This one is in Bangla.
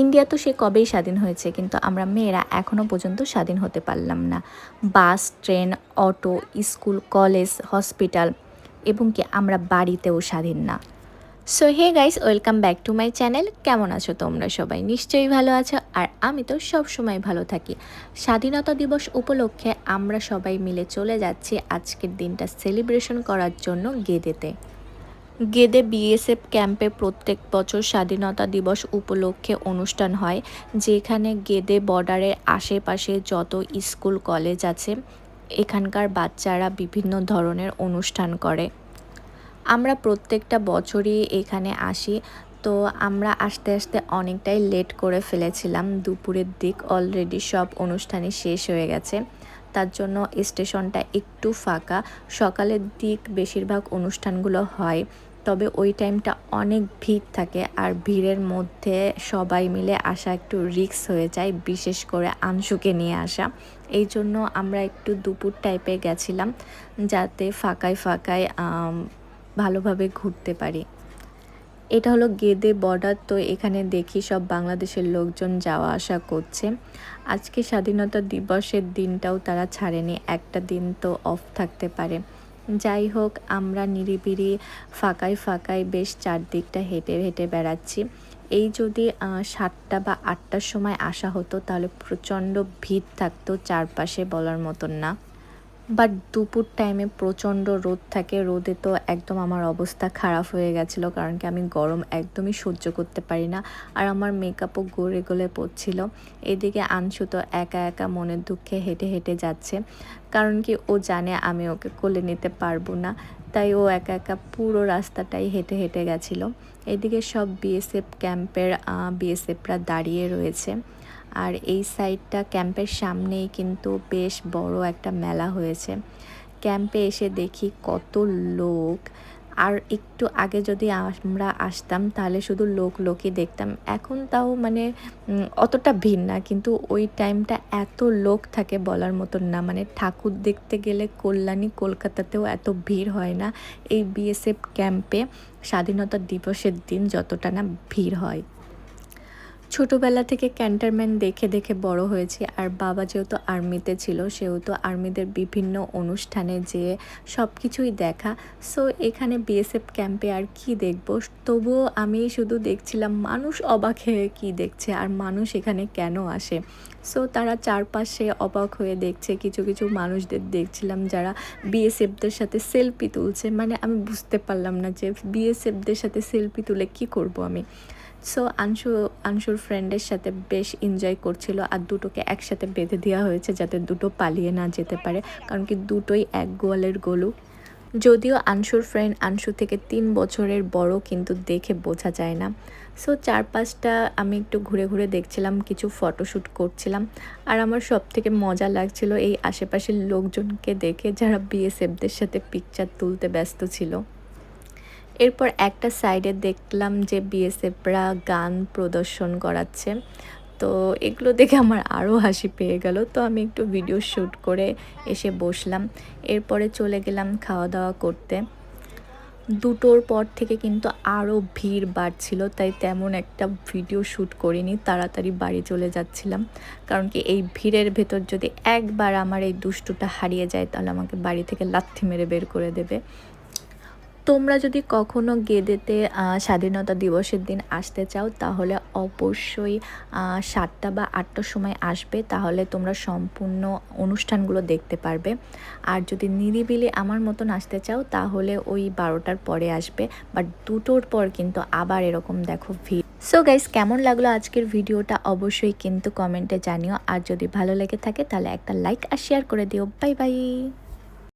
ইন্ডিয়া তো সে কবেই স্বাধীন হয়েছে, কিন্তু আমরা মেয়েরা এখনও পর্যন্ত স্বাধীন হতে পারলাম না। Bus, train, auto, school, college, hospital, এবং কি আমরা বাড়িতেও স্বাধীন না। So hey guys welcome back to my channel কেমন আছো তোমরা সবাই? নিশ্চয়ই ভালো আছো, আর আমি তো সব সময় ভালো থাকি। স্বাধীনতা দিবস উপলক্ষে আমরা সবাই মিলে চলে যাচ্ছি আজকের দিনটা সেলিব্রেশন করার জন্য গেদেতে। গেদে বিএসএফ ক্যাম্পে প্রত্যেক বছর স্বাধীনতা দিবস উপলক্ষে অনুষ্ঠান হয়, যেখানে গেদে বর্ডারের আশেপাশে যত স্কুল, কলেজ আছে, এখানকার বাচ্চারা বিভিন্ন ধরনের অনুষ্ঠান করে। আমরা প্রত্যেকটা বছরই এখানে আসি, তো আমরা আস্তে আস্তে অনেকটাই লেট করে ফেলেছিলাম। দুপুরের দিক অলরেডি সব অনুষ্ঠানই শেষ হয়ে গেছে, তার জন্য স্টেশনটা একটু ফাঁকা। সকালের দিক বেশিরভাগ অনুষ্ঠানগুলো হয় তবে ওই টাইমটা অনেক ভিড় থাকে আর ভিড়ের মধ্যে সবাই মিলে আসা একটু রিক্স হয়ে যায়, বিশেষ করে আংশুকে নিয়ে আসা। এই জন্য আমরা একটু দুপুর টাইপে গেছিলাম যাতে ফাঁকায় ফাঁকায় ভালোভাবে ঘুরতে পারি। এটা হলো গেদে বর্ডার, তো এখানে দেখি সব বাংলাদেশের লোকজন যাওয়া আসা করছে। আজকে স্বাধীনতা দিবসের দিনটাও তারা ছাড়েনি, একটা দিন তো অফ থাকতে পারে। যাই হোক, আমরা নিরিবিড়ি ফাঁকায় ফাঁকায় বেশ চারদিকটা হেঁটে হেঁটে বেড়াচ্ছি। এই যদি সাতটা বা আটটার সময় আসা হতো, তাহলে প্রচণ্ড ভিড় থাকতো চারপাশে বলার মতন না। বাট দুপুর টাইমে প্রচণ্ড রোদ থাকে। রোদে তো একদম আমার অবস্থা খারাপ হয়ে গেছিল, কারণ কি আমি গরম একদমই সহ্য করতে পারি না। আর আমার মেকআপও গড়ে গলে পড়ছিল। এদিকে আনসু তো একা একা মনের দুঃখে হেঁটে হেঁটে যাচ্ছে। কারণ কি ও জানে আমি ওকে কোলে নিতে পারব না। তাই ও একা একা পুরো রাস্তাটাই হেঁটে হেঁটে গেছিল। এদিকে সব বিএসএফ ক্যাম্পের বিএসএফরা দাঁড়িয়ে রয়েছে। আর এই সাইডটা ক্যাম্পের সামনেই কিন্তু বেশ বড় একটা মেলা হয়েছে। ক্যাম্পে এসে দেখি কত লোক। আর একটু আগে যদি আমরা আসতাম, তাহলে শুধু লোক লোকই দেখতাম। এখন তাও মানে অতটা ভিড় না, কিন্তু ওই টাইমটা এত লোক থাকে বলার মতন না। মানে ঠাকুর দেখতে গেলে কল্যাণী কলকাতাতেও এত ভিড় হয় না। এই বিএসএফ ক্যাম্পে স্বাধীনতা দিবসের দিন যতটা না ভিড় হয়। ছোটোবেলা থেকে ক্যান্টারম্যান দেখে দেখে বড় হয়েছি, আর বাবা যেহেতু আর্মিতে ছিল, সেহেতু আর্মিদের বিভিন্ন অনুষ্ঠানে যে সব কিছুই দেখা। সো এখানে বিএসএফ ক্যাম্পে আর কি দেখব? তবুও আমি শুধু দেখছিলাম মানুষ অবাক হয়ে কী দেখছে, আর মানুষ এখানে কেন আসে? সো তারা চারপাশে অবাক হয়ে দেখছে, কিছু কিছু মানুষদের দেখছিলাম যারা বিএসএফদের সাথে সেলফি তুলছে। মানে আমি বুঝতে পারলাম না যে বিএসএফদের সাথে সেলফি তুলে কি করব আমি? সো আংশু আংশুর ফ্রেন্ডের সাথে বেশ এনজয় করছিল আর দুটোকে একসাথে বেঁধে দেওয়া হয়েছে যাতে দুটো পালিয়ে না যেতে পারে, কারণ কি দুটোই এক গোয়ালের গোলু। যদিও আংশুর ফ্রেন্ড আংশু থেকে তিন বছরের বড় কিন্তু দেখে বোঝা যায় না। সো চারপাশটা আমি একটু ঘুরে ঘুরে দেখছিলাম, কিছু ফটোশ্যুট করছিলাম আর আমার সব থেকে মজা লাগছিল এই আশেপাশের লোকজনকে দেখে যারা বিএসএফদের সাথে পিকচার তুলতে ব্যস্ত ছিল। এরপর একটা সাইডে দেখলাম যে বিএসএফরা গান প্রদর্শন করাচ্ছে। তো এগুলো দেখে আমার আরও হাসি পেয়ে গেল। তো আমি একটু ভিডিও শ্যুট করে এসে বসলাম। এরপরে চলে গেলাম খাওয়া দাওয়া করতে। দুটোর পর থেকে কিন্তু আরও ভিড় বাড়ছিল, তাই তেমন একটা ভিডিও শ্যুট করিনি, তাড়াতাড়ি বাড়ি চলে যাচ্ছিলাম। কারণ কি এই ভিড়ের ভেতর যদি একবার আমার এই দুষ্টুটা হারিয়ে যায়, তাহলে আমাকে বাড়ি থেকে লাথি মেরে বের করে দেবে। তোমরা যদি কখনো গেদেতে স্বাধীনতা দিবসের দিন আসতে চাও, তাহলে অবশ্যই সাতটা বা আটটার সময় আসবে, তাহলে তোমরা সম্পূর্ণ অনুষ্ঠানগুলো দেখতে পারবে। আর যদি নিরিবিলি আমার মতন আসতে চাও, তাহলে ওই বারোটার পরে আসবে বাট দুটোর পর কিন্তু আবার এরকম দেখো ভিড় সো গাইস কেমন লাগল আজকের ভিডিওটা? অবশ্যই কিন্তু কমেন্টে জানিও। আর যদি ভালো লেগে থাকে, তাহলে একটা লাইক আর শেয়ার করে দিও। Bye bye